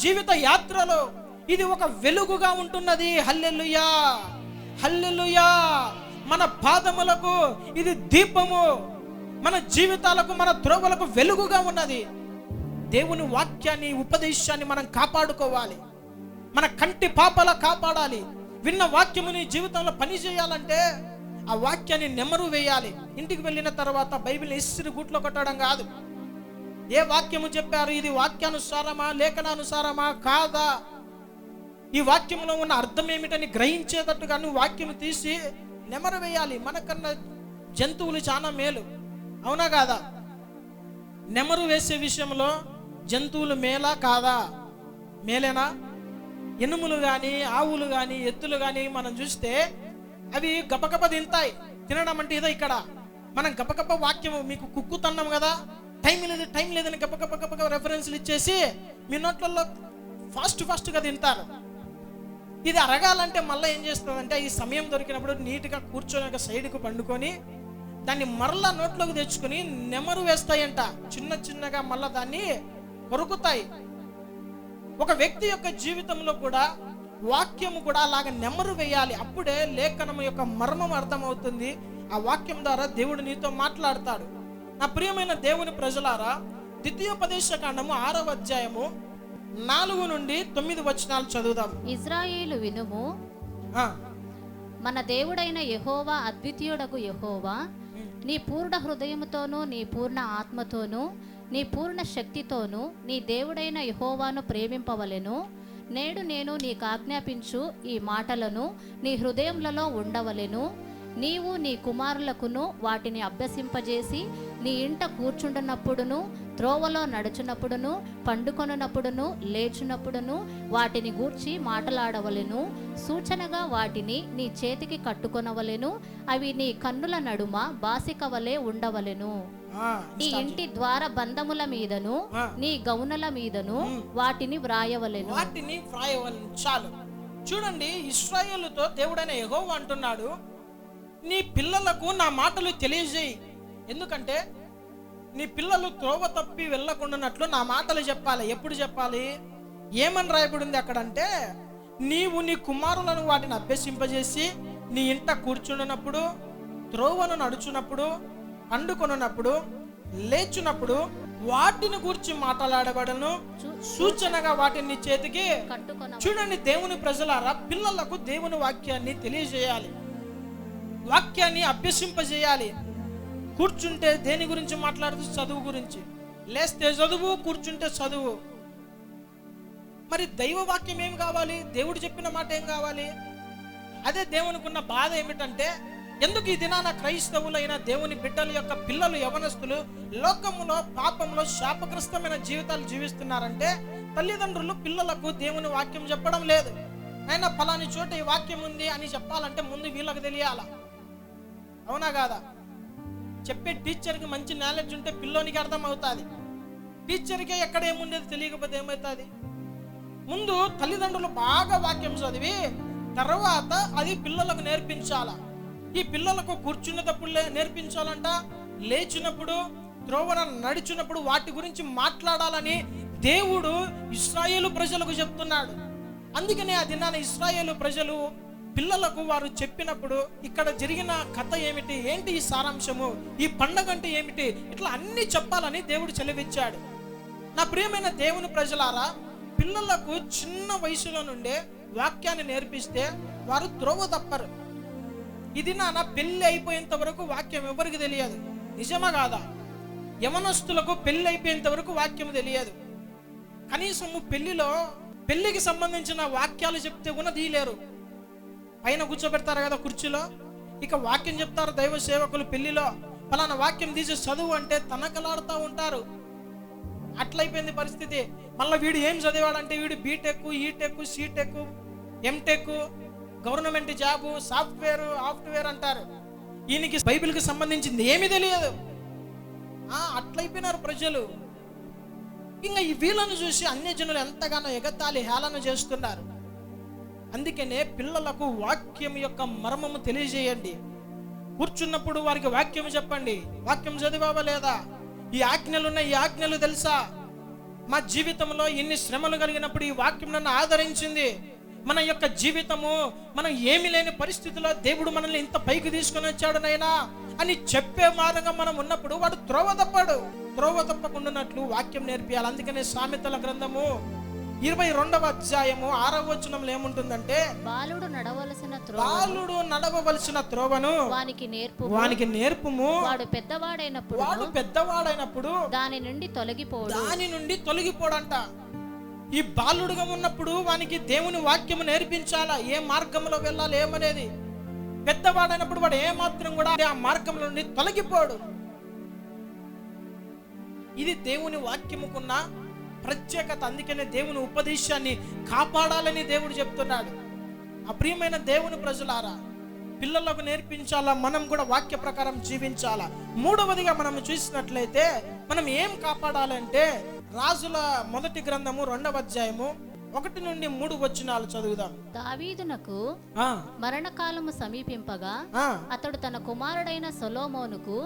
జీవిత యాత్రలో ఇది ఒక వెలుగుగా ఉంటున్నది. హల్లెలుయా! హల్లెలుయా! మన పాదములకు ఇది దీపము. మన జీవితాలకు మన త్రోవలకు వెలుగుగా ఉన్నది. దేవుని వాక్యాన్ని ఉపదేశాన్ని మనం కాపాడుకోవాలి. మన కంటి పాపల కాపాడాలి. విన్న వాక్యము నీ జీవితంలో పని చేయాలంటే ఆ వాక్యాన్ని నెమరు వేయాలి. ఇంటికి వెళ్ళిన తర్వాత బైబిల్ ఇస్త్రీ గుట్లో కొట్టడం కాదు. ఏ వాక్యము చెప్పారు? ఇది వాక్యానుసారమా లేఖనానుసారమా? కాదా? ఈ వాక్యంలో ఉన్న అర్థం ఏమిటని గ్రహించేటట్టుగా నువ్వు వాక్యం తీసి నెమరు వేయాలి. మనకన్నా జంతువులు చాలా మేలు. అవునా కాదా? నెమరు వేసే విషయంలో జంతువులు మేలా కాదా? మేలేనా? ఎనుములు కానీ ఆవులు కానీ ఎత్తులు కానీ మనం చూస్తే అవి గపగప తింటాయి. తినడం అంటే ఇదే ఇక్కడ. మనం గపగప వాక్యం మీకు కుక్కు తన్నాం కదా? టైం లేదు టైం లేదని గప్ప గప్ప గప్ప రెఫరెన్స్లు ఇచ్చేసి మీ నోట్లలో ఫాస్ట్ ఫాస్ట్గా తింటారు. ఇది అరగాలంటే మళ్ళీ ఏం చేస్తుందంటే ఈ సమయం దొరికినప్పుడు నీట్గా కూర్చొని ఒక సైడ్కు పండుకొని దాన్ని మరలా నోట్లోకి తెచ్చుకొని నెమరు వేస్తాయంట. చిన్న చిన్నగా మళ్ళీ దాన్ని కొరుకుతాయి. ఒక వ్యక్తి యొక్క జీవితంలో కూడా వాక్యము కూడా అలాగ నెమరు వేయాలి. అప్పుడే లేఖనం యొక్క మర్మం అర్థమవుతుంది. ఆ వాక్యం ద్వారా దేవుడు నీతో మాట్లాడతాడు. నా ప్రియమైన దేవుని ప్రజలారా ద్వితీయోపదేశ కాండము ఆరవ అధ్యాయము నాలుగు నుండి తొమ్మిది వచనాలు చదువుదాం. ఇజ్రాయేలు వినుము. మన దేవుడైన యెహోవా అద్వితీయుడకు యెహోవా నీ పూర్ణ హృదయముతోనూ నీ పూర్ణ ఆత్మతోనూ నీ పూర్ణ శక్తితోనూ నీ దేవుడైన యెహోవాను ప్రేమింపవలెను. నేడు నేను నీకు ఆజ్ఞాపించు ఈ మాటలను నీ హృదయములలో ఉండవలెను. నీవు నీ కుమారులకును వాటిని అభ్యసింపజేసి నీ ఇంట కూర్చుండునప్పుడును త్రోవలో నడుచునప్పుడును పండుకొనున్నప్పుడును లేచునప్పుడును వాటిని గూర్చి మాటలాడవలెను. సూచనగా వాటిని నీ చేతికి కట్టుకొనవలెను. అవి నీ కన్నుల నడుమ బాసిక వలె ఉండవలెను. నీ ఇంటి ద్వార బంధముల మీదను. నీ గౌనల మీదను వాటిని వ్రాయవలెను. వాటిని చాలు. చూడండి ఇస్రాయేలుతో దేవుడైన యెహోవా అంటున్నాడు. నీ పిల్లలకు నా మాటలు తెలియజేయి. ఎందుకంటే నీ పిల్లలు త్రోవ తప్పి వెళ్ళకుండానట్లు నా మాటలు చెప్పాలి. ఎప్పుడు చెప్పాలి? ఏమని రాయబడింది అక్కడంటే నీవు నీ కుమారులను వాటిని అభ్యసింపజేసి నీ ఇంట కూర్చున్నప్పుడు త్రోవను నడుచున్నప్పుడు పండుకొనున్నప్పుడు లేచున్నప్పుడు వాటిని గురించి మాట్లాడబడను. సూచనగా వాటిని చేతికి చూడండి దేవుని ప్రజలారా పిల్లలకు దేవుని వాక్యాన్ని తెలియజేయాలి. వాక్యాన్ని అభ్యసింపజేయాలి. కూర్చుంటే దేని గురించి మాట్లాడుతూ చదువు గురించి. లేస్తే చదువు కూర్చుంటే చదువు. మరి దైవ వాక్యం ఏం కావాలి? దేవుడు చెప్పిన మాట ఏం కావాలి? అదే దేవునికున్న బాధ ఏమిటంటే ఎందుకు ఈ దినాన క్రైస్తవులైన దేవుని బిడ్డల యొక్క పిల్లలు యవనస్తులు లోకములో పాపంలో శాపగ్రస్తమైన జీవితాలు జీవిస్తున్నారంటే తల్లిదండ్రులు పిల్లలకు దేవుని వాక్యం చెప్పడం లేదు. అయినా ఫలాని చోట ఈ వాక్యం ఉంది అని చెప్పాలంటే ముందు వీళ్ళకి తెలియాలా? అవునా కాదా? చెప్పే టీచర్కి మంచి నాలెడ్జ్ ఉంటే పిల్లోనికి అర్థం అవుతుంది టీచర్కే ఎక్కడ ఏముండేది తెలియకపోతే ఏమవుతుంది? ముందు తల్లిదండ్రులు బాగా వాక్యం చదివి తర్వాత అది పిల్లలకు నేర్పించాల? ఈ పిల్లలకు కూర్చున్నప్పుడు లే- నేర్పించాలంట లేచినప్పుడు త్రోవన నడిచినప్పుడు వాటి గురించి మాట్లాడాలని దేవుడు ఇస్రాయేలు ప్రజలకు చెప్తున్నాడు. అందుకనే ఆ దినాన ఇస్రాయేలు ప్రజలు పిల్లలకు వారు చెప్పినప్పుడు ఇక్కడ జరిగిన కథ ఏమిటి? ఏంటి ఈ సారాంశము? ఈ పండగ అంటే ఏమిటి? ఇట్లా అన్ని చెప్పాలని దేవుడు చెలవిచ్చాడు. నా ప్రియమైన దేవుని ప్రజలారా పిల్లలకు చిన్న వయసులో నుండే వాక్యాన్ని నేర్పిస్తే వారు ద్రోవ తప్పరు. ఇది నాన్న పెళ్ళి అయిపోయేంత వరకు వాక్యం ఎవరికి తెలియదు? నిజమా కాదా? యవనస్తులకు పెళ్ళి అయిపోయేంత వరకు వాక్యం తెలియదు. కనీసము పెళ్ళిలో పెళ్ళికి సంబంధించిన వాక్యాలు చెప్తే కూడా తీయలేరు. పైన కూర్చోబెడతారు కదా కుర్చీలో. ఇక వాక్యం చెప్తారు దైవ సేవకులు పెళ్ళిలో ఫలానా వాక్యం తీసి చదువు అంటే తనకలాడుతూ ఉంటారు. అట్లయిపోయింది పరిస్థితి. మళ్ళీ వీడు ఏం చదివాడంటే వీడు BTech ETech C-Tech MTech government job software software అంటారు. ఈయనకి బైబిల్కి సంబంధించింది ఏమీ తెలియదు. అట్లయిపోయినారు ప్రజలు. ఇంకా ఈ వీళ్ళను చూసి అన్యజనులు ఎంతగానో ఎగతాళి హేళన చేస్తున్నారు. అందుకనే పిల్లలకు వాక్యం యొక్క మర్మము తెలియజేయండి. కూర్చున్నప్పుడు వారికి వాక్యం చెప్పండి. వాక్యం చదివావా లేదా? ఈ ఆజ్ఞలు ఈ ఆజ్ఞలు తెలుసా? మా జీవితంలో ఎన్ని శ్రమలు కలిగినప్పుడు ఈ వాక్యం నన్ను ఆదరించింది. మన యొక్క జీవితము మనం ఏమి లేని పరిస్థితిలో దేవుడు మనల్ని ఇంత పైకి తీసుకొని వచ్చాడు నైనా అని చెప్పే మార్గంగా మనం ఉన్నప్పుడు వాడు త్రోవ తప్పాడు. త్రోవ తప్పకుండా వాక్యం నేర్పియాలి. అందుకనే సామెతల గ్రంథము ఇరవై రెండవ అధ్యాయము ఆరవ వచనంలో ఏముంటుందంటే బాలుడు నడవలసిన త్రోవ బాలుడు నడవవలసిన త్రోవను. వానికి నేర్పు వానికి నేర్పుము. వాడు పెద్దవాడైనప్పుడు వాడు పెద్దవాడైనప్పుడు దాని నుండి తొలగిపోడు. దాని నుండి తొలగిపోడంట. ఈ బాలుడుగా ఉన్నప్పుడు వానికి దేవుని వాక్యము నేర్పించాలా? ఏ మార్గంలో వెళ్ళాలి? ఏమనేది? పెద్దవాడైనప్పుడు వాడు ఏ మాత్రం కూడా ఆ మార్గంలో నుండి తొలగిపోడు. ఇది దేవుని వాక్యముకున్న ప్రత్యేకత. అందుకనే దేవుని ఉపదేశాన్ని కాపాడాలని దేవుడు చెప్తున్నాడు. అప్రియమైన దేవుని ప్రజలారా పిల్లలకు నేర్పించాలా? మనం కూడా వాక్య ప్రకారం జీవించాలా? మూడవదిగా మనం చూసినట్లయితే మనం ఏం కాపాడాలంటే రాజుల మొదటి గ్రంథము రెండవ అధ్యాయము ఒకటి నుండి మూడు వచనాలు చదువుదాం. దావీదునకు మరణకాలము సమీపింపగా అతడు తన కుమారుడైన సొలోమోనుకు.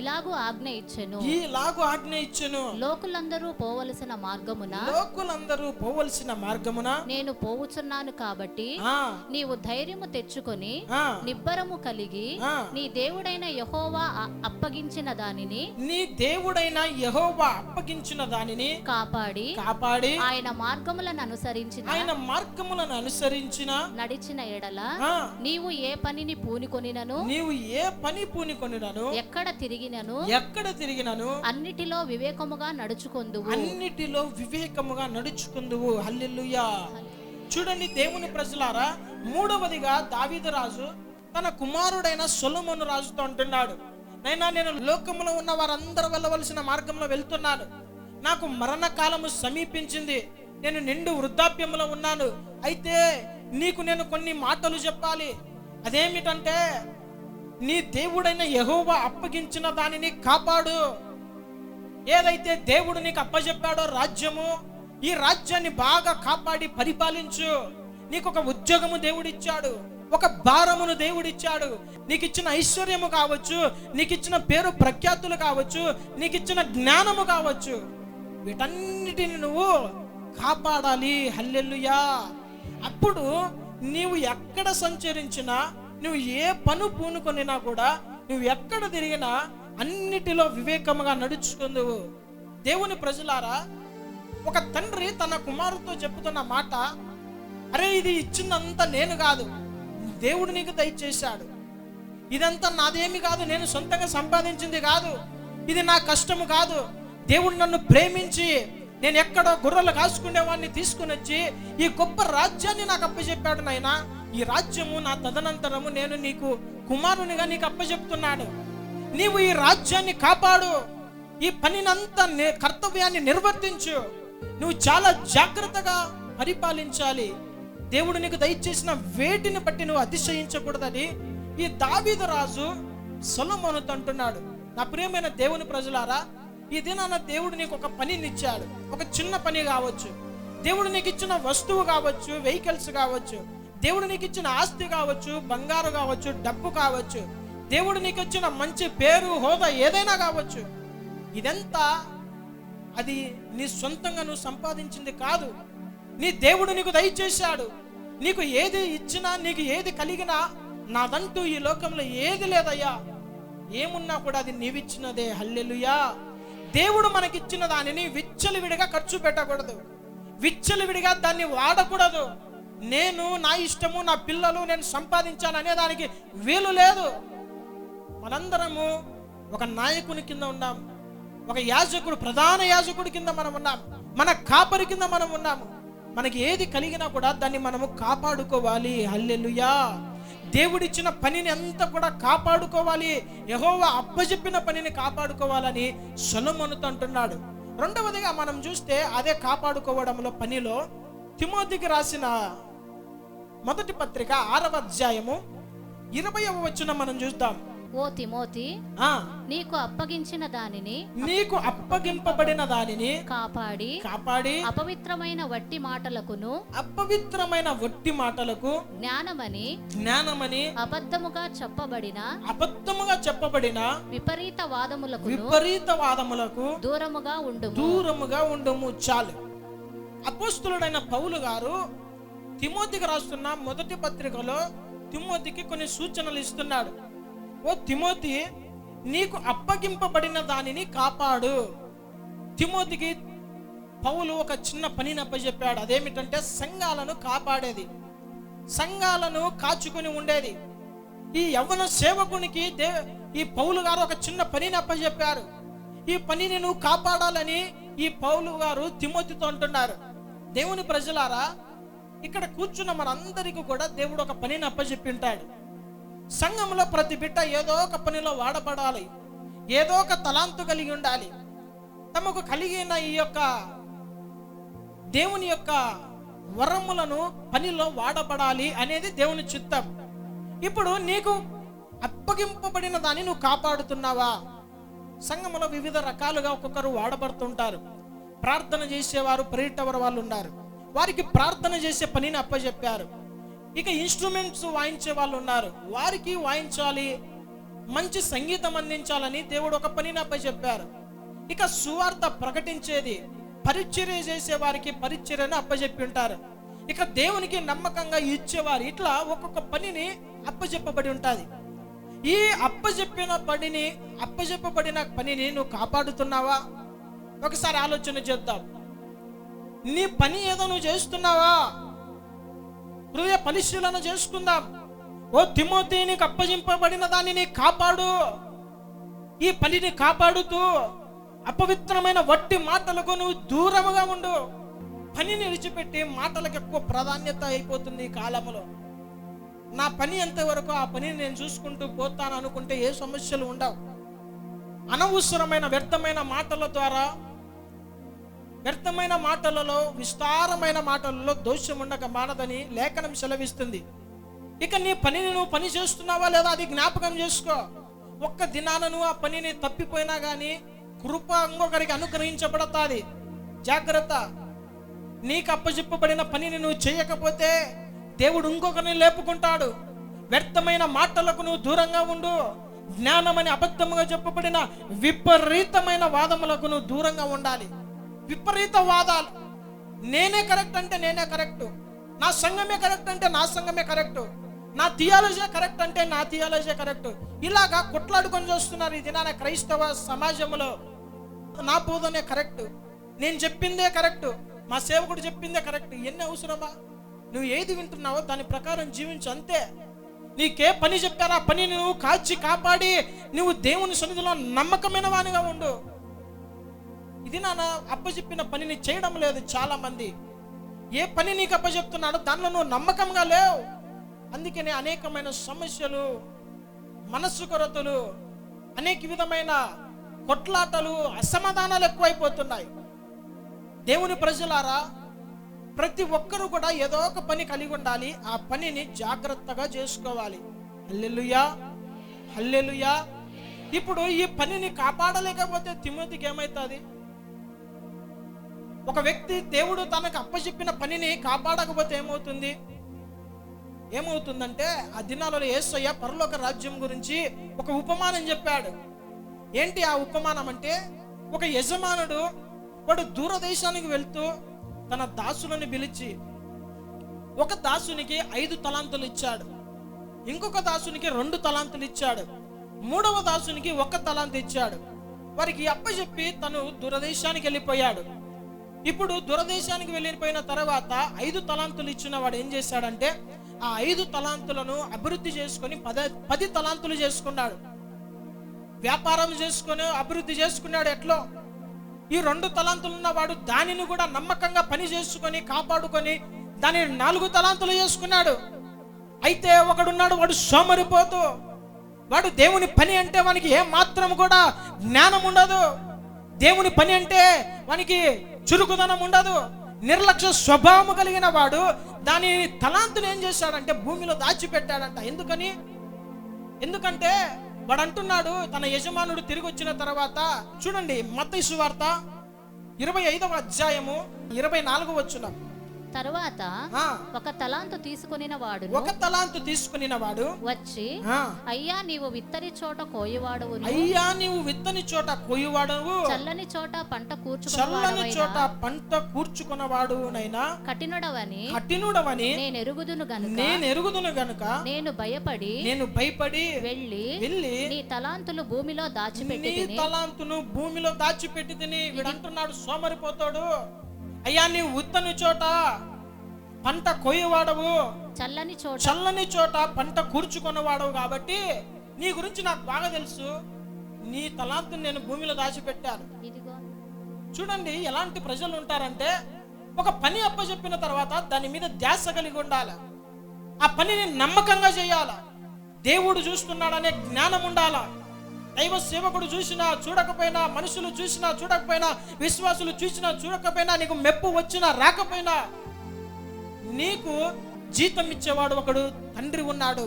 ఇలాగు ఆజ్ఞ ఇచ్చెను. ఈ లాగు ఆజ్ఞ ఇచ్చెను. లోకులందరూ పోవలసిన మార్గమున లోకులందరూ పోవలసిన మార్గమున నేను పోవుచున్నాను కాబట్టి నీవు ధైర్యము తెచ్చుకొని నిబ్బరము కలిగి. నీ దేవుడైన యహోవా అప్పగించిన దానిని నీ దేవుడైన యెహోవా అప్పగించిన దానిని కాపాడి కాపాడి ఆయన మార్గములను అనుసరించిన ఆయన మార్గములను అనుసరించిన నడిచిన ఎడల నీవు ఏ పనిని పూనుకొనినను నీవు ఏ పని పూనికొనినను ఎక్కడ తిరిగినను ఎక్కడ తిరిగినను అన్నిటిలో వివేకముగా నడుచుకొందువు. అన్నిటిలో వివేకముగా నడుచుకుందువు. హల్లెలూయా. చూడండి దేవుని ప్రజలారా మూడవదిగా దావీదు రాజు తన కుమారుడైన సొలొమోను రాజుతో అంటున్నాడు. నైనా నేను లోకములో ఉన్న వారందరూ వెళ్ళవలసిన మార్గంలో వెళ్తున్నాను. నాకు మరణకాలము సమీపించింది. నేను నిండు వృద్ధాప్యంలో ఉన్నాను. అయితే నీకు నేను కొన్ని మాటలు చెప్పాలి. అదేమిటంటే నీ దేవుడైన యహోవ అప్పగించిన దానిని కాపాడు. ఏదైతే దేవుడు నీకు అప్పచెప్పాడో రాజ్యము ఈ రాజ్యాన్ని బాగా కాపాడి పరిపాలించు. నీకు ఒక ఉద్యోగము దేవుడిచ్చాడు ఒక భారమును దేవుడిచ్చాడు. నీకు ఇచ్చిన ఐశ్వర్యము కావచ్చు నీకు ఇచ్చిన పేరు ప్రఖ్యాతులు కావచ్చు నీకు ఇచ్చిన జ్ఞానము కావచ్చు. వీటన్నిటిని నువ్వు కాపాడాలి. హల్లెల్లుయా అప్పుడు నీవు ఎక్కడ సంచరించినా నువ్వు ఏ పను పూనుకొనినా కూడా నువ్వు ఎక్కడ తిరిగినా అన్నిటిలో వివేకముగా నడుచుకుందువు. దేవుని ప్రజలారా ఒక తండ్రి తన కుమారుతో చెప్పుతున్న మాట అరే ఇది ఇచ్చిందంతా నేను కాదు. దేవుడు నీకు దయచేశాడు. ఇదంతా నాదేమి కాదు. నేను సొంతంగా సంపాదించింది కాదు. ఇది నా కష్టము కాదు. దేవుడు నన్ను ప్రేమించి నేను ఎక్కడో గొర్రెలు కాసుకునేవాడిని తీసుకుని వచ్చి ఈ గొప్ప రాజ్యాన్ని నాకు అప్పచెప్పాడు నాయనా. ఈ రాజ్యము నా తదనంతరము నేను నీకు కుమారునిగా నీకు అప్పచెప్తున్నాను. నీవు ఈ రాజ్యాన్ని కాపాడు. ఈ పనినంతా కర్తవ్యాన్ని నిర్వర్తించు. నువ్వు చాలా జాగ్రత్తగా పరిపాలించాలి. దేవుడు నీకు దయచేసిన వేటిని బట్టి నువ్వు అతిశయించకూడదని ఈ దావీదు రాజు సొలమనుతంటున్నాడు నా ప్రియమైన దేవుని ప్రజలారా ఈ దినాన దేవుడు నీకు ఒక పనినిచ్చాడు. ఒక చిన్న పని కావచ్చు. దేవుడు నీకు ఇచ్చిన వస్తువు కావచ్చు వెహికల్స్ కావచ్చు దేవుడు నీకు ఇచ్చిన ఆస్తి కావచ్చు బంగారు కావచ్చు డబ్బు కావచ్చు దేవుడు నీకు ఇచ్చిన మంచి పేరు హోదా ఏదైనా కావచ్చు. ఇదంతా అది నీ సొంతంగా నువ్వు సంపాదించింది కాదు. నీ దేవుడు నీకు దయచేశాడు. నీకు ఏది ఇచ్చినా నీకు ఏది కలిగినా నాదంటూ ఈ లోకంలో ఏది లేదయ్యా. ఏమున్నా కూడా అది నీవిచ్చినదే. హల్లెలుయా. దేవుడు మనకిచ్చిన దానిని విచ్చలవిడిగా ఖర్చు పెట్టకూడదు. విచ్చలవిడిగా దాన్ని వాడకూడదు. నేను నా ఇష్టము నా పిల్లలు నేను సంపాదించాను అనే దానికి వీలు లేదు. మనందరము ఒక నాయకుని కింద ఉన్నాం. ఒక యాజకుడు ప్రధాన యాజకుడి కింద మనం ఉన్నాం. మన కాపరి కింద మనం ఉన్నాము. మనకి ఏది కలిగినా కూడా దాన్ని మనము కాపాడుకోవాలి. హల్లెలూయా. దేవుడిచ్చిన పనిని అంతా కూడా కాపాడుకోవాలి. యహోవ అప్పజెప్పిన పనిని కాపాడుకోవాలని సొలొమోనుతో అంటున్నాడు. రెండవదిగా మనం చూస్తే అదే కాపాడుకోవడంలో పనిలో తిమోతికి రాసిన మొదటి పత్రిక ఆరవ అధ్యాయము ఇరవయవ వచ్చిన మనం చూద్దాం. ఓ తిమోతి ఆ. నీకు అప్పగించిన దానిని నీకు అప్పగింపబడిన దానిని కాపాడి కాపాడి అపవిత్రమైన వట్టి మాటలకును అపవిత్రమైన వట్టి మాటలకు జ్ఞానమని జ్ఞానమని అబద్ధముగా చెప్పబడిన అబద్ధముగా చెప్పబడిన విపరీత వాదములకును విపరీత వాదములకు దూరముగా ఉండుము. దూరముగా ఉండము. చాలు. అపోస్తులుడైన పౌలు గారు తిమోతికి రాస్తున్న మొదటి పత్రికలో తిమోతికి కొన్ని సూచనలు ఇస్తున్నాడు. ఓ తిమోతి నీకు అప్పగింపబడిన దానిని కాపాడు. తిమోతికి పౌలు ఒక చిన్న పనిని అప్పచెప్పాడు అదేమిటంటే సంఘాలను కాపాడేది. సంఘాలను కాచుకొని ఉండేది. ఈ యవ్వన సేవకునికి దే ఈ పౌలు గారు ఒక చిన్న పనిని అప్పచెప్పారు ఈ పనిని నువ్వు కాపాడాలని ఈ పౌలు గారు తిమోతితో అంటున్నారు. దేవుని ప్రజలారా ఇక్కడ కూర్చున్న మనందరికీ కూడా దేవుడు ఒక పనిని అప్పచెప్పి ఉంటాడు సంఘంలో ప్రతి బిడ్డ ఏదో ఒక పనిలో వాడబడాలి. ఏదో ఒక తలాంతు కలిగి ఉండాలి. తమకు కలిగిన ఈ యొక్క దేవుని యొక్క వరములను పనిలో వాడబడాలి అనేది దేవుని చిత్తం. ఇప్పుడు నీకు అప్పగింపబడిన దాన్ని నువ్వు కాపాడుతున్నావా? సంఘంలో వివిధ రకాలుగా ఒక్కొక్కరు వాడబడుతుంటారు. ప్రార్థన చేసేవారు ప్రేరిటవర్ వాళ్ళు ఉన్నారు. వారికి ప్రార్థన చేసే పనిని అప్పచెప్పారు ఇక ఇన్స్ట్రుమెంట్స్ వాయించే వాళ్ళు ఉన్నారు. వారికి వాయించాలి. మంచి సంగీతం అందించాలని దేవుడు ఒక పని నాపై చెప్పారు. ఇక సువార్త ప్రకటించేది పరిచర్య చేసే వారికి పరిచర్యను అప్పచెప్పి ఉంటారు ఇక దేవునికి నమ్మకంగా ఇచ్చేవారు ఇట్లా ఒక్కొక్క పనిని అప్పచెప్పబడి ఉంటుంది. ఈ అప్పచెప్పిన పనిని అప్పచెప్పబడిన పనిని నువ్వు కాపాడుతున్నావా? ఒకసారి ఆలోచన చేద్దాం. నీ పని ఏదో నువ్వు చేస్తున్నావా? హృదయ పరిశీలన చేసుకుందాం. ఓ తిమోతి నీకు అప్పజింపబడిన దానిని కాపాడు. ఈ పనిని కాపాడుతూ అపవిత్రమైన వట్టి మాటలకు నువ్వు దూరముగా ఉండు. పనిని విడిచిపెట్టి మాటలకు ఎక్కువ ప్రాధాన్యత అయిపోతుంది ఈ కాలంలో నా పని ఎంతవరకు ఆ పనిని నేను చూసుకుంటూ పోతాను అనుకుంటే ఏ సమస్యలు ఉండవు. అనవసరమైన వ్యర్థమైన మాటల ద్వారా వ్యర్థమైన మాటలలో విస్తారమైన మాటలలో దోషం ఉండక మానదని లేఖనం సెలవిస్తుంది. ఇక నీ పనిని నువ్వు పని చేస్తున్నావా లేదా అది జ్ఞాపకం చేసుకో. ఒక్క దినాన నువ్వు ఆ పనిని తప్పిపోయినా కానీ కృప ఇంకొకరికి అనుగ్రహించబడతాది. జాగ్రత్త. నీకు అప్పచెప్పబడిన పనిని నువ్వు చేయకపోతే దేవుడు ఇంకొకరిని లేపుకుంటాడు. వ్యర్థమైన మాటలకు నువ్వు దూరంగా ఉండు. జ్ఞానమని అబద్ధముగా చెప్పబడిన విపరీతమైన వాదములకు నువ్వు దూరంగా ఉండాలి. విపరీత వాదాలు నేనే కరెక్ట్ అంటే నేనే కరెక్ట్. నా సంఘమే కరెక్ట్ అంటే నా సంఘమే కరెక్ట్. నా థియాలజీ కరెక్ట్ అంటే నా థియాలజీ కరెక్ట్. ఇలాగా కొట్లాడుకొని చూస్తున్నారు ఈ దినాన క్రైస్తవ సమాజంలో. నా బోధనే కరెక్ట్. నేను చెప్పిందే కరెక్ట్. మా సేవకుడు చెప్పిందే కరెక్ట్. ఎన్ని అవసరమా? నువ్వు ఏది వింటున్నావో దాని ప్రకారం జీవించు అంతే. నీకే పని చెప్పారా ఆ నువ్వు కాచి కాపాడి నువ్వు దేవుని సన్నిధిలో నమ్మకమైన వానిగా ఉండు. ఇది నాన్న అప్పచెప్పిన పనిని చేయడం లేదు చాలా మంది ఏ పని నీకు అప్పచెప్తున్నాడో దానిలో నువ్వు నమ్మకంగా లేవు. అందుకనే అనేకమైన సమస్యలు మనస్సు కొరతలు అనేక విధమైన కొట్లాటలు అసమాధానాలు ఎక్కువైపోతున్నాయి. దేవుని ప్రజలారా ప్రతి ఒక్కరూ కూడా ఏదో ఒక పని కలిగి ఉండాలి. ఆ పనిని జాగ్రత్తగా చేసుకోవాలి. హల్లెలుయా హల్లెలుయా. ఇప్పుడు ఈ పనిని కాపాడలేకపోతే తిమ్మతికి ఏమవుతుంది ఒక వ్యక్తి దేవుడు తనకు అప్పచెప్పిన పనిని కాపాడకపోతే ఏమవుతుంది? ఏమవుతుందంటే ఆ దినాలలో యేసయ్య పరలోక రాజ్యం గురించి ఒక ఉపమానం చెప్పాడు. ఏంటి ఆ ఉపమానం అంటే ఒక యజమానుడు వాడు దూరదేశానికి వెళ్తూ తన దాసులను పిలిచి ఒక దాసునికి ఐదు తలాంతులు ఇచ్చాడు. ఇంకొక దాసునికి రెండు తలాంతులు ఇచ్చాడు. మూడవ దాసునికి ఒక తలాంతు ఇచ్చాడు. వారికి అప్పచెప్పి తను దూరదేశానికి వెళ్ళిపోయాడు. ఇప్పుడు దురదేశానికి వెళ్ళిపోయిన తర్వాత ఐదు తలాంతులు ఇచ్చిన వాడు ఏం చేశాడంటే ఆ ఐదు తలాంతులను అభివృద్ధి చేసుకొని పద పది తలాంతులు చేసుకున్నాడు. వ్యాపారం చేసుకొని అభివృద్ధి చేసుకున్నాడు ఎట్లో? ఈ రెండు తలాంతులు ఉన్నవాడు దానిని కూడా నమ్మకంగా పని చేసుకొని కాపాడుకొని దానిని నాలుగు తలాంతులు చేసుకున్నాడు. అయితే ఒకడున్నాడు వాడు సోమరిపోతూ వాడు దేవుని పని అంటే వానికి ఏ మాత్రం కూడా జ్ఞానం ఉండదు దేవుని పని అంటే వానికి చురుకుదనం ఉండదు నిర్లక్ష్య స్వభావం కలిగిన వాడు దాని తలాంతుని ఏం చేశాడంటే భూమిలో దాచిపెట్టాడంట. ఎందుకని? ఎందుకంటే వాడు అంటున్నాడు తన యజమానుడు తిరిగి వచ్చిన తర్వాత చూడండి మత్తయి సువార్త ఇరవై ఐదవ అధ్యాయము ఇరవై నాలుగు వచ్చిన తరువాత ఒక తలాంతు తీసుకొనిన వాడును. ఒక తలాంతు తీసుకునిన వాడు. వచ్చి అయ్యా నీవు విత్తని చోట కోయవాడవును. అయ్యా నీవు విత్తని చోట కొయ్యవాడవు చల్లని చోట పంట చల్లని కూర్చుకున్నవాడవైన చోట పంట కూర్చుకున్నవాడు నైనా కఠినుడవని కఠినుడవని నేను ఎరుగుదును గనుక. నేను ఎరుగుదును గనుక. నేను భయపడి నేను భయపడి వెళ్ళి వెళ్ళి నీ తలాంతులు భూమిలో దాచిపెట్టి తిని తలాంతును భూమిలో దాచిపెట్టి తిని వీడంటున్నాడు సోమరిపోతాడు. అయ్యా నీ ఉత్తని చోట పంట కొయ్యవాడవు. చల్లని చోట. చల్లని చోట పంట కూర్చుకున్నవాడవు కాబట్టి నీ గురించి నాకు బాగా తెలుసు. నీ తలాంతుని నేను భూమిలో దాచిపెట్టాను. చూడండి ఎలాంటి ప్రజలు ఉంటారంటే ఒక పని అప్పచెప్పిన తర్వాత దాని మీద ధ్యాస కలిగి ఉండాలి. ఆ పనిని నమ్మకంగా చేయాల. దేవుడు చూస్తున్నాడనే జ్ఞానం ఉండాలా. దైవ సేవకుడు చూసినా చూడకపోయినా మనుషులు చూసినా చూడకపోయినా విశ్వాసులు చూసినా చూడకపోయినా నీకు మెప్పు వచ్చినా రాకపోయినా నీకు జీతం ఇచ్చేవాడు ఒకడు తండ్రి ఉన్నాడు.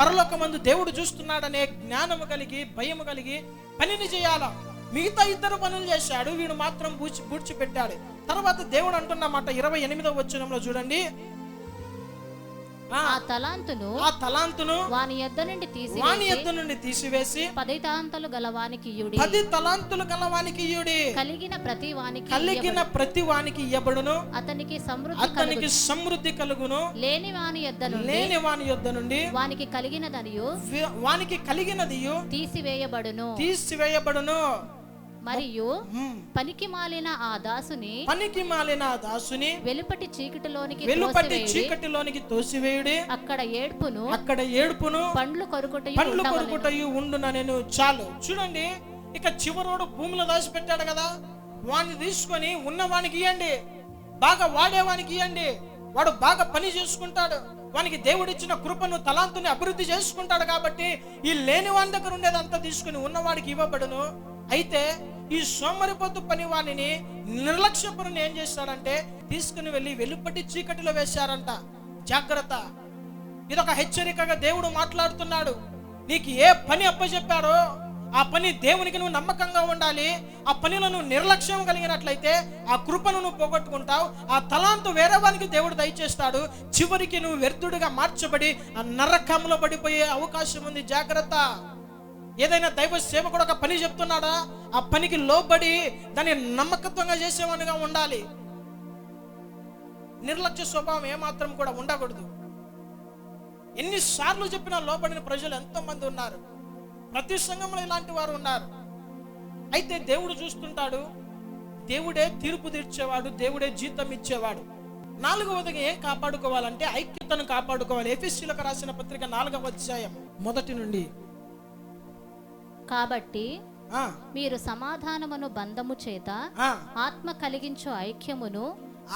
పరలోకమందు దేవుడు చూస్తున్నాడనే జ్ఞానము కలిగి భయము కలిగి పనిని చేయాల? మిగతా ఇద్దరు పనులు చేశాడు వీడు మాత్రం బూచి బూడ్చిపెట్టాడు. తర్వాత దేవుడు అంటున్నమాట ఇరవై ఎనిమిదవ వచనంలో చూడండి. ఆ, తలాంతును ఆ తలాంతును వాని యొద్ద నుండి తీసి వాని ఎద్దు నుండి తీసివేసి పది తలాంతులు గలవానికి ఇయుడి. పది తలాంతులు కలవానికి ఇయ్యుడి కలిగిన ప్రతి వానికి కలిగిన ప్రతి వానికి ఇయ్యబడును. అతనికి సమృద్ధి అతనికి సమృద్ధి కలుగును. లేని వాని యొద్ద నుండి లేని వాని యొద్ద నుండి వానికి కలిగినదనియు వానికి కలిగినది తీసివేయబడును. తీసివేయబడును. మరియు. పనికి మాలిన ఆ దాసుని పనికి మాలిన ఆ దాసుని వెలుపటి చీకటిలోనికి వెలుపటి. చీకటిలోనికి తోసివేయుడి. అక్కడ ఏడ్పును అక్కడ ఏడుపును పండ్లు కొరుకుటయు పండ్లు. కొరుకుటయు ఉండున నేను చాలు. చూడండి ఇక చివరోడు భూమిలో దాచిపెట్టాడు కదా. వాడిని తీసుకొని ఉన్నవానికి ఇవ్వండి బాగా వాడేవానికి ఇవ్వండి వాడు బాగా పని చేసుకుంటాడు. వానికి దేవుడిచ్చిన కృపను తలాంతుని అభివృద్ధి చేసుకుంటాడు కాబట్టి ఈ లేని వాని దగ్గర ఉండేదంతా తీసుకుని ఉన్నవాడికి ఇవ్వబడును. అయితే ఈ సోమరిపోతు పని వాణిని నిర్లక్ష్యపరుని ఏం చేస్తాడంటే తీసుకుని వెళ్ళి వెలుపటి చీకటిలో వేశారంట. జాగ్రత్త. ఇదొక హెచ్చరికగా దేవుడు మాట్లాడుతున్నాడు. నీకు ఏ పని అప్పచెప్పాడో ఆ పని దేవునికి నువ్వు నమ్మకంగా ఉండాలి. ఆ పనిలో నువ్వు నిర్లక్ష్యం కలిగినట్లయితే ఆ కృపను నువ్వు పోగొట్టుకుంటావు. ఆ తలాంతు వేరే వానికి దేవుడు దయచేస్తాడు. చివరికి నువ్వు వ్యర్థుడిగా మార్చబడి ఆ నరకంలో పడిపోయే అవకాశం ఉంది. జాగ్రత్త. ఏదైనా దైవ సేవకుడు ఒక పని చెప్తున్నాడా? ఆ పనికి లోబడి దాన్ని నమ్మకత్వంగా చేసేవానిగా ఉండాలి. నిర్లక్ష్య స్వభావం ఏమాత్రం కూడా ఉండకూడదు. ఎన్నిసార్లు చెప్పినా లోబడిన ప్రజలు ఎంతో మంది ఉన్నారు. ప్రతి సంఘంలో ఇలాంటి వారు ఉన్నారు. అయితే దేవుడు చూస్తుంటాడు దేవుడే తీర్పు తీర్చేవాడు దేవుడే జీతం ఇచ్చేవాడు. నాలుగవదిగా ఏం కాపాడుకోవాలంటే ఐక్యతను కాపాడుకోవాలి. ఎఫ్ఎస్సీలకు రాసిన పత్రిక నాలుగవ అధ్యాయం మొదటి నుండి. కాబట్టి మీరు సమాధానమును బంధము చేత ఆత్మ కలిగించు ఐక్యమును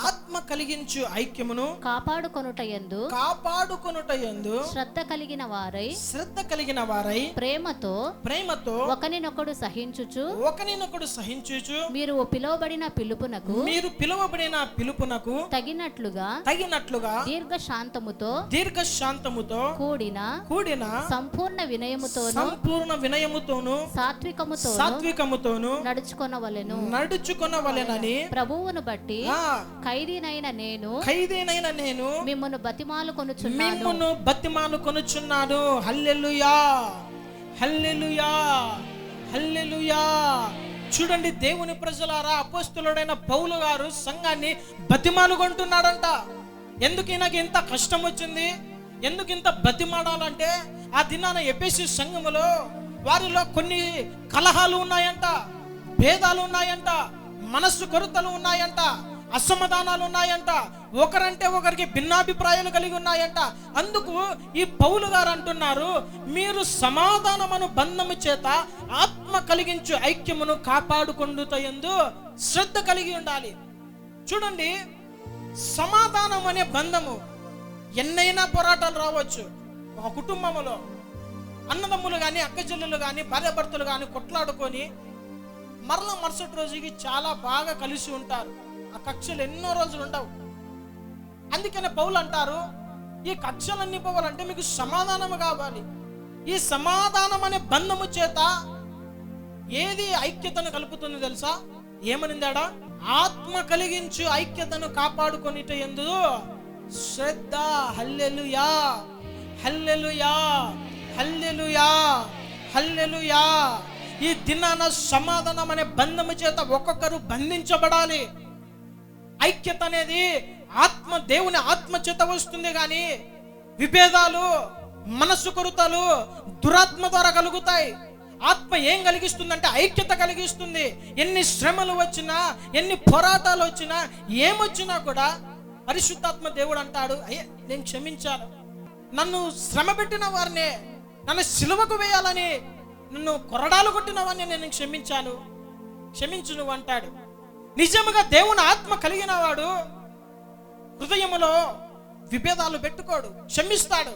ఆత్మ కలిగించు ఐక్యమును కాపాడుకొనుట యందు కాపాడుకొనుట యందు శ్రద్ధ కలిగిన వారై శ్రద్ధ కలిగిన వారై ప్రేమతో ప్రేమతో ఒకనినొకడు సహించుచు ఒకరినొకడు సహించుచు మీరు పిలువబడిన పిలుపునకు మీరు పిలువబడిన పిలుపునకు తగినట్లుగా తగినట్లుగా దీర్ఘ శాంతముతో దీర్ఘ శాంతముతో కూడిన కూడిన సంపూర్ణ వినయముతోను సంపూర్ణ వినయముతోను సాత్వికముతోను సాత్వికముతోను నడుచుకొనవలెను. నడుచుకొనవలెనని ప్రభువును బట్టి ఖైదీనైన నేను ఖైదీనైన నేను మిమ్మను బతిమాలు కొనుచున్నాను. మిమ్మును బతిమాలు కొనుచున్నాను. హల్లెలూయా! హల్లెలూయా! హల్లెలూయా! చూడండి దేవుని ప్రజలారా అపోస్తులుడైన పౌలు గారు సంఘాన్ని బతిమాలుకుంటున్నాడంట ఎందుకు నాకు ఇంత కష్టం వచ్చింది? ఎందుకు ఇంత బతిమాడాలంటే ఆ దినాన ఎపిసి సంఘములో వారిలో కొన్ని కలహాలు ఉన్నాయంట భేదాలు ఉన్నాయంట మనస్సు కొరతలు ఉన్నాయంట. అసమాధానాలు ఉన్నాయంట. ఒకరంటే ఒకరికి భిన్నాభిప్రాయాలు కలిగి ఉన్నాయంట. అందుకు ఈ పౌలు గారు అంటున్నారు మీరు సమాధానమును బంధము చేత ఆత్మ కలిగించు ఐక్యమును కాపాడుకుండుతయందు శ్రద్ధ కలిగి ఉండాలి. చూడండి సమాధానం అనే బంధము ఎన్నైనా పోరాటాలు రావచ్చు. ఒక కుటుంబంలో అన్నదమ్ములు కానీ అక్కచెల్లెలు కానీ భార్యాభర్తలు కానీ కొట్లాడుకొని మరలా మరుసటి రోజుకి చాలా బాగా కలిసి ఉంటారు. ఆ కక్షలు ఎన్నో రోజులు ఉండవు. అందుకనే పౌలు అంటారు ఈ కక్షలన్నీ పోవాలంటే మీకు సమాధానం కావాలి. ఈ సమాధానం అనే బంధము చేత ఏది ఐక్యతను కలుపుతుంది తెలుసా? ఏమనిందాడా? ఆత్మ కలిగించు ఐక్యతను కాపాడుకొనిట ఎందు శ్రద్ధ. హల్లెలుయా! హల్లెలుయా! హల్లెలుయా! హల్లెలుయా! ఈ దినాన సమాధానం అనే బంధము చేత ఒక్కొక్కరు బంధించబడాలి. ఐక్యత అనేది ఆత్మ దేవుని ఆత్మ చేత వస్తుంది కానీ విభేదాలు మనస్సు కొరతలు దురాత్మ ద్వారా కలుగుతాయి. ఆత్మ ఏం కలిగిస్తుందంటే ఐక్యత కలిగిస్తుంది. ఎన్ని శ్రమలు వచ్చినా ఎన్ని పోరాటాలు వచ్చినా ఏమొచ్చినా కూడా పరిశుద్ధాత్మ దేవుడు అంటాడు అయ్యే నేను క్షమించాను. నన్ను శ్రమ పెట్టిన వారిని నన్ను సిలువకు వేయాలని నన్ను కొరడాలు కొట్టిన వారిని నేను క్షమించాను. క్షమించు నువ్వు అంటాడు. నిజముగా దేవుని ఆత్మ కలిగిన వాడు హృదయములో విభేదాలు పెట్టుకోడు క్షమిస్తాడు.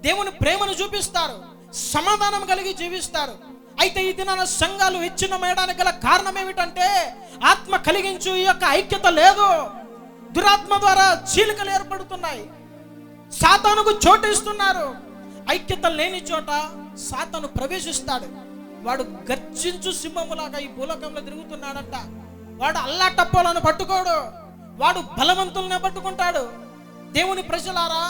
దేవుని ప్రేమను చూపిస్తారు సమాధానం కలిగి జీవిస్తారు. అయితే ఈ దినాన సంఘాలు విచ్ఛిన్నమయడానికి గల కారణం ఏమిటంటే ఆత్మ కలిగించు ఈ యొక్క ఐక్యత లేదు. దురాత్మ ద్వారా చీలికలు ఏర్పడుతున్నాయి. సాతానుకు చోటు ఇస్తున్నారు. ఐక్యత లేని చోట సాతాను ప్రవేశిస్తాడు. వాడు గర్జించు సింహములాగా ఈ భూలోకంలో తిరుగుతున్నాడంట. వాడు అల్లాటప్పాలను పట్టుకోడు. వాడు బలవంతులనే పట్టుకుంటాడు. దేవుని ప్రజలారా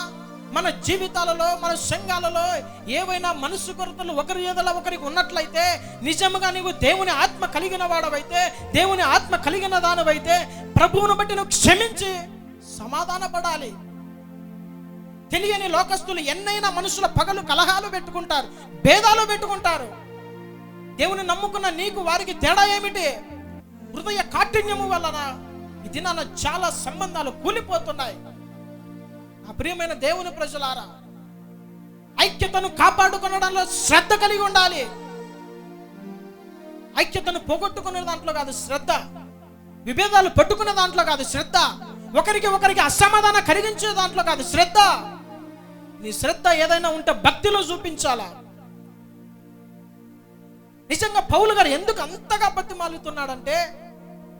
మన జీవితాలలో మన సంఘాలలో ఏవైనా మనసు కొరతలు ఒకరి ఎదల ఒకరికి ఉన్నట్లయితే నిజంగా నీవు దేవుని ఆత్మ కలిగిన వాడవైతే దేవుని ఆత్మ కలిగిన దానవైతే ప్రభువును బట్టి నువ్వు క్షమించి సమాధాన పడాలి తెలియని లోకస్తులు ఎన్నైనా మనుషుల పగలు కలహాలు పెట్టుకుంటారు భేదాలు పెట్టుకుంటారు. దేవుని నమ్ముకున్న నీకు వారికి తేడా ఏమిటి? హృదయ కాఠిన్యము వలన ఇది దినాన చాలా సంబంధాలు కూలిపోతున్నాయి. ఆ ప్రియమైన దేవుని ప్రజలారా ఐక్యతను కాపాడుకునడంలో శ్రద్ధ కలిగి ఉండాలి. ఐక్యతను పోగొట్టుకునే దాంట్లో కాదు శ్రద్ధ విభేదాలు పట్టుకునే దాంట్లో కాదు శ్రద్ధ ఒకరికి ఒకరికి అసమాధానం కలిగించే దాంట్లో కాదు శ్రద్ధ. నీ శ్రద్ధ ఏదైనా ఉంటే భక్తిలో చూపించాలా? నిజంగా పౌలు గారు ఎందుకు అంతగా బతిమాలుతున్నాడంటే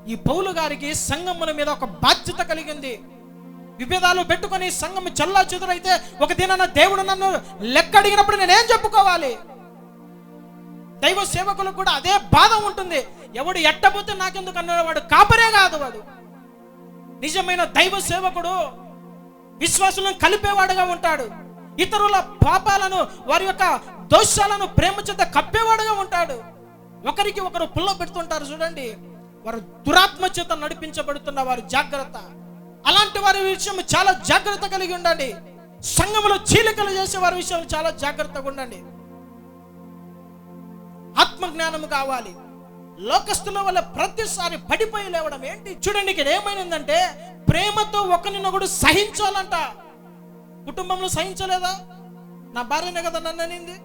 ఈ పౌలు గారికి సంగముల మీద ఒక బాధ్యత కలిగింది. విభేదాలు పెట్టుకొని సంఘం చల్లా చెదురైతే ఒక దినాన దేవుడు నన్ను లెక్క అడిగినప్పుడు నేనేం చెప్పుకోవాలి? దైవ సేవకులకు కూడా అదే బాధ ఉంటుంది. ఎవడు ఎట్టబోతే నాకెందుకు అన్నాడు? వాడు కాపరే కాదు వాడు. నిజమైన దైవ సేవకుడు విశ్వాసులను కలిపేవాడుగా ఉంటాడు. ఇతరుల పాపాలను వారి యొక్క దోషాలను ప్రేమ చేత కప్పేవాడుగా ఉంటాడు. ఒకరికి ఒకరు పుల్ల పెడుతుంటారు చూడండి. వారు దురాత్మ చేత నడిపించబడుతున్న వారు జాగ్రత్త. అలాంటి వారి విషయం చాలా జాగ్రత్త కలిగి ఉండండి. సంఘములో చీలికలు చేసే వారి విషయం చాలా జాగ్రత్తగా ఉండండి. ఆత్మజ్ఞానము కావాలి. లోకస్తుల వల్ల ప్రతిసారి పడిపోయి లేవడం ఏంటి? చూడండి ఇక్కడ ఏమైందంటే ప్రేమతో ఒకరినొకడు సహించాలంట. కుటుంబంలో సహించలేదా? నా భార్యనే కదా నన్ను అనింది.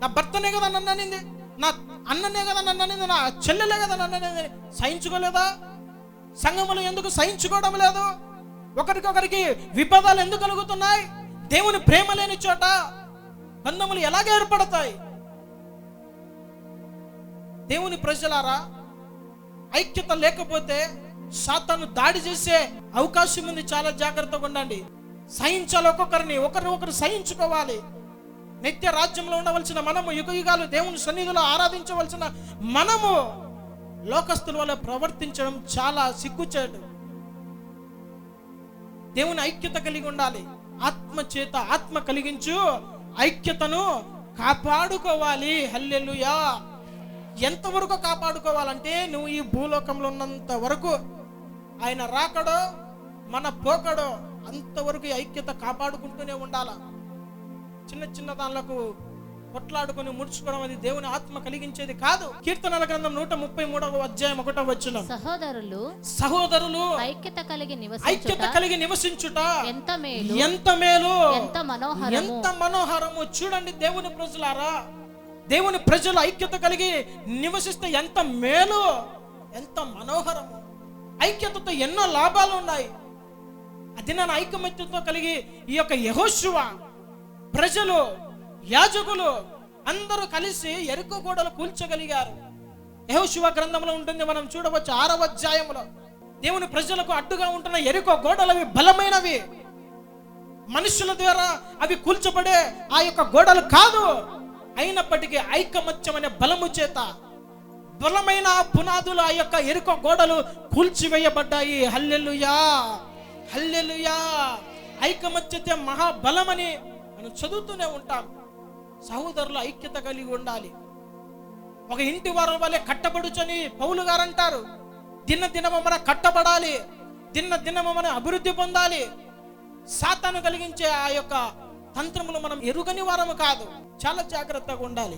నా భర్తనే కదా నన్ను అనింది. నా అన్ననే కదా నన్ను అనేది నా చెల్లెలే కదా నన్ను అనేది. సహించుకోలేదా? సంఘములు ఎందుకు సహించుకోవడం లేదు? ఒకరికొకరికి విపదాలు ఎందుకు కలుగుతున్నాయి? దేవుని ప్రేమ లేని చోట బంధములు ఎలాగ ఏర్పడతాయి? దేవుని ప్రజలారా ఐక్యత లేకపోతే సాతాను దాడి చేసే అవకాశం ఉంది. చాలా జాగ్రత్తగా ఉండండి. సహించాలి ఒక్కొక్కరిని ఒకరిని ఒకరు సహించుకోవాలి. నిత్య రాజ్యంలో ఉండవలసిన మనము యుగ యుగాలు దేవుని సన్నిధిలో ఆరాధించవలసిన మనము లోకస్తుల వల్ల ప్రవర్తించడం చాలా సిగ్గుచేటు. దేవుని ఐక్యత కలిగి ఉండాలి. ఆత్మ చేత ఆత్మ కలిగించు ఐక్యతను కాపాడుకోవాలి. హల్లెలుయా. ఎంతవరకు కాపాడుకోవాలంటే నువ్వు ఈ భూలోకంలో ఉన్నంత వరకు ఆయన రాకడో మన పోకడో అంతవరకు ఈ ఐక్యత కాపాడుకుంటూనే ఉండాలా? చిన్న చిన్న దానిలకు కొట్లాడుకొని ముడుచుకోవడం అది దేవుని ఆత్మ కలిగించేది కాదు. కీర్తనల గ్రంథం నూట ముప్పై మూడవ అధ్యాయం ఒకటో వచ్చిన సహోదరులు సహోదరులు ఐక్యత కలిగి ఐక్యత కలిగి నివసించుట ఎంత మేలు ఎంత మేలు ఎంత మనోహరము. ఎంత మనోహరము చూడండి దేవుని ప్రజలారా. దేవుని ప్రజలు ఐక్యత కలిగి నివసిస్తే ఎంత మేలు ఎంత మనోహరము. ఐక్యతతో ఎన్నో లాభాలు ఉన్నాయి. అది నా ఐకమత్యంతో కలిగి ఈ యొక్క యహోశువ ప్రజలు యాజకులు అందరూ కలిసి ఎరుక గోడలు కూల్చగలిగారు. యహోశివ గ్రంథంలో ఉంటుంది మనం చూడవచ్చు ఆరవ అధ్యాయంలో. దేవుని ప్రజలకు అడ్డుగా ఉంటున్న ఎరుక గోడలు అవి బలమైనవి. మనుషుల ద్వారా అవి కూల్చబడే ఆ యొక్క గోడలు కాదు. అయినప్పటికీ ఐకమత్యమైన బలము చేత బలమైన పునాదులు ఆ యొక్క ఎరుక గోడలు కూల్చివేయబడ్డాయి. హల్లెలుయా! హల్లెలుయా! ఐకమత్యతే మహాబలమని మనం చదువుతూనే ఉంటాం. సహోదరుల ఐక్యత కలిగి ఉండాలి. ఒక ఇంటి వారి వల్లే కట్టబడుచని పౌలు గారు అంటారు దిన దినము మన కట్టబడాలి. దిన దినము మనం అభివృద్ధి పొందాలి. సాతాను కలిగించే ఆ యొక్క తంత్రములు మనం ఎరుగని వారము కాదు. చాలా జాగ్రత్తగా ఉండాలి.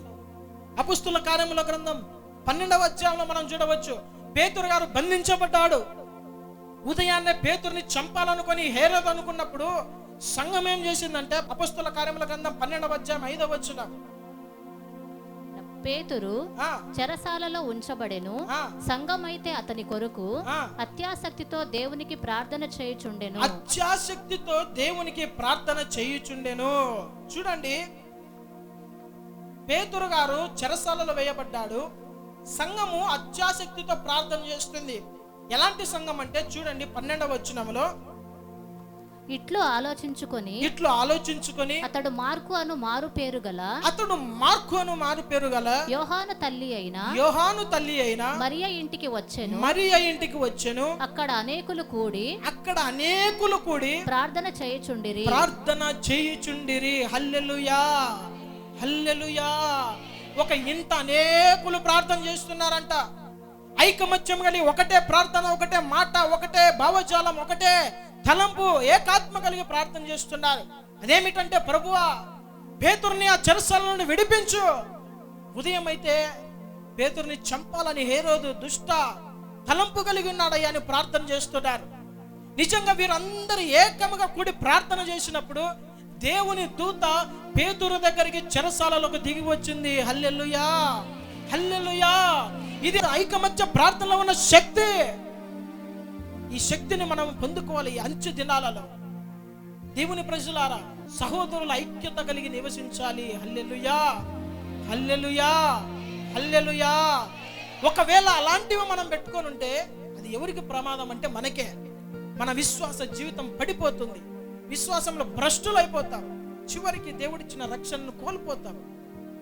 అపుస్తుల కార్యముల గ్రంథం పన్నెండవ అధ్యాయంలో మనం చూడవచ్చు. పేతురు గారు బంధించబడ్డాడు. ఉదయాన్నే పేతుర్ని చంపాలనుకొని హేరదనుకున్నప్పుడు అనుకున్నప్పుడు సంఘం ఏం చేసిందంటే అపుస్తుల కార్యముల గ్రంథం పన్నెండవ అధ్యాయం ఐదవ వచ్చిన పేతురు చెరసాలలో ఉంచబడెను. సంఘమైతే అతని కొరకు అత్యాసక్తితో దేవునికి ప్రార్థన చేయుచుండెను. అత్యాసక్తితో దేవునికి ప్రార్థన చేయుచుండెను. చూడండి. పేతురు గారు చెరసాలలో వేయబడ్డాడు. సంఘము అత్యాసక్తితో ప్రార్థన చేస్తుంది. ఎలాంటి సంఘం అంటే చూడండి పన్నెండవ వచనములో ఇట్లు ఆలోచించుకొని ఇట్లు ఆలోచించుకొని అతడు మార్కు అను మారు పేరు గల అతడు మార్కు అను మారు పేరు గల యోహాను తల్లి అయిన యోహాను తల్లి అయిన మరియ ఇంటికి వచ్చెను. మరియ ఇంటికి వచ్చెను. అక్కడ అనేకులు కూడి అక్కడ అనేకులు కూడి ప్రార్థన చేయుచుండిరి. ప్రార్థన చేయుచుండిరి. హల్లెలూయా! హల్లెలూయా! ఒక ఇంత అనేకులు ప్రార్థన చేస్తున్నారంట. ఐకమత్యం కలిగి ఒకటే ప్రార్థన ఒకటే మాట ఒకటే భావజాలం ఒకటే తలంపు ఏకాత్మ కలిగి ప్రార్థన చేస్తున్నారు. అదేమిటంటే ప్రభువా పేతుర్ని ఆ చెరసాల నుండి విడిపించు. ఉదయం అయితే పేతుర్ని చంపాలని హేరోదు దుష్ట తలంపు కలిగి ఉన్నాడయ్యా అని ప్రార్థన చేస్తున్నారు. నిజంగా వీరందరూ ఏకముగా కూడి ప్రార్థన చేసినప్పుడు దేవుని దూత పేతురు దగ్గరికి చెరసాలలోకి దిగి వచ్చింది. హల్లెల్లుయా హల్లెల్లుయా ఇది ఐకమత్య ప్రార్థనలో ఉన్న శక్తి. ఈ శక్తిని మనం పొందుకోవాలి ఈ అంచు దినాలలో. దేవుని ప్రజలారా సహోదరుల ఐక్యత కలిగి నివసించాలి. హల్లెలుయా హల్లెలుయా హల్లెలుయా. ఒకవేళ అలాంటివి మనం పెట్టుకొని ఉంటే అది ఎవరికి ప్రమాదం అంటే మనకే. మన విశ్వాస జీవితం పడిపోతుంది. విశ్వాసంలో భ్రష్టులైపోతాం చివరికి దేవుడిచ్చిన రక్షణను కోల్పోతాం.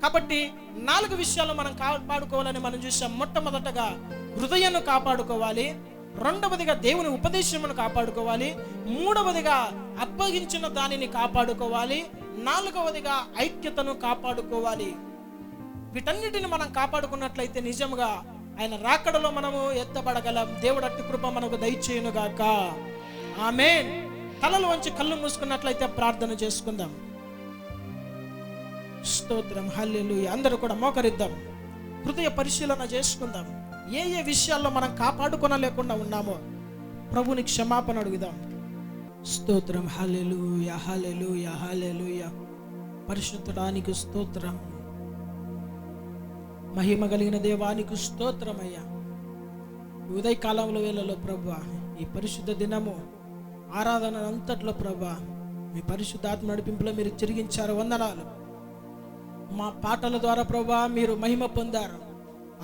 కాబట్టి నాలుగు విషయాలు మనం కాపాడుకోవాలని మనం చూసాం. మొట్టమొదటగా హృదయాన్ని కాపాడుకోవాలి. రెండవదిగా దేవుని ఉపదేశమును కాపాడుకోవాలి. మూడవదిగా అప్పగించిన దానిని కాపాడుకోవాలి. నాలుగవదిగా ఐక్యతను కాపాడుకోవాలి. వీటన్నిటిని మనం కాపాడుకున్నట్లయితే నిజంగా ఆయన రాకడలో మనము ఎత్తబడగలం. దేవుడు అట్టి కృప మనకు దయచేయునుగాక. ఆమె తలలు వంచి కళ్ళు మూసుకున్నట్లయితే ప్రార్థన చేసుకుందాం. స్తోత్రం. హల్లెలు అందరూ కూడా మోకరిద్దాం. హృదయ పరిశీలన చేసుకుందాం. ఏ ఏ విషయాల్లో మనం కాపాడుకొనలేకుండా ఉన్నామో ప్రభుని క్షమాపణ అడుగుదాం. స్తోత్రం హలెలు హల్లెలు హల్లెలు పరిశుద్ధడానికి స్తోత్రం. మహిమ కలిగిన దేవానికి స్తోత్రమయ్యా. ఉదయకాలంలో వేళలో ప్రభు ఈ పరిశుద్ధ దినము ఆరాధన అంతట్లో ప్రభా మీ పరిశుద్ధాత్మ నడిపింపులో మీరు చిరిగించారు వందనాలు. మా పాటల ద్వారా ప్రభా మీరు మహిమ పొందారు.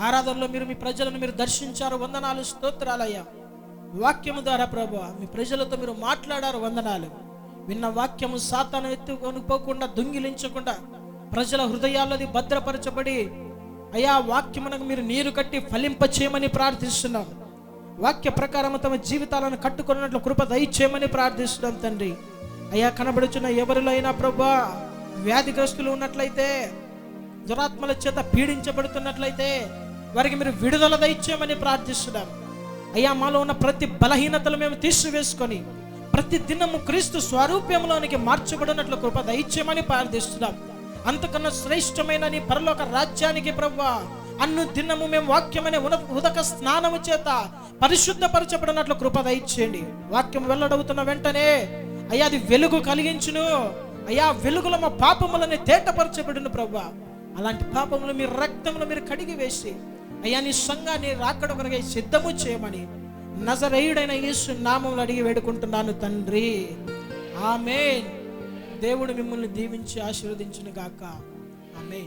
ఆరాధనలో మీరు మీ ప్రజలను మీరు దర్శించారు. వందనాలు స్తోత్రాలయ్యా. వాక్యము ద్వారా ప్రభు మీ ప్రజలతో మీరు మాట్లాడారు. వందనాలు. విన్న వాక్యము సాతాను ఎత్తుకొని పోకుండా దొంగిలించకుండా ప్రజల హృదయాల్లోది భద్రపరచబడి అయ్యా వాక్యమునకు మీరు నీరు కట్టి ఫలింప చేయమని ప్రార్థిస్తున్నాం. వాక్య ప్రకారం తమ జీవితాలను కట్టుకున్నట్లు కృప దయచేయమని ప్రార్థిస్తున్నాం తండ్రి. అయ్యా కనబడుచున్న ఎవరిలో అయినా ప్రభా వ్యాధిగ్రస్తులు ఉన్నట్లయితే దురాత్మల చేత పీడించబడుతున్నట్లయితే వారికి మీరు విడుదల దయచేయమని ప్రార్థిస్తున్నాం. అయ్యా మాలో ఉన్న ప్రతి బలహీనతలు మేము తీసివేసుకొని ప్రతి దినము క్రీస్తు స్వరూప్యంలోనికి మార్చబడినట్లు కృప దయచేయమని ప్రార్థిస్తున్నాం. అంతకన్నా శ్రేష్టమైన నీ పరలోక రాజ్యానికి ప్రవ్వా అన్ను దినము మేము వాక్యమనే ఉన ఉదక స్నానము చేత పరిశుద్ధపరచబడినట్లు కృప దయచేయండి. వాక్యం వెల్లడవుతున్న వెంటనే అయ్యా అది వెలుగు కలిగించును. అయ్యా వెలుగులో మా పాపములని తేటపరచబడిన ప్రవ్వా. అలాంటి పాపములు మీ రక్తంలో మీరు కడిగి వేసి అయ్యా నీ సంఘాన్ని రాకడ కొరకై సిద్ధము చేయమని నజరేయుడైన యేసు నామంలో అడిగి వేడుకుంటున్నాను తండ్రి. ఆమె దేవుడు మిమ్మల్ని దీవించి ఆశీర్వదించును గాక ఆమె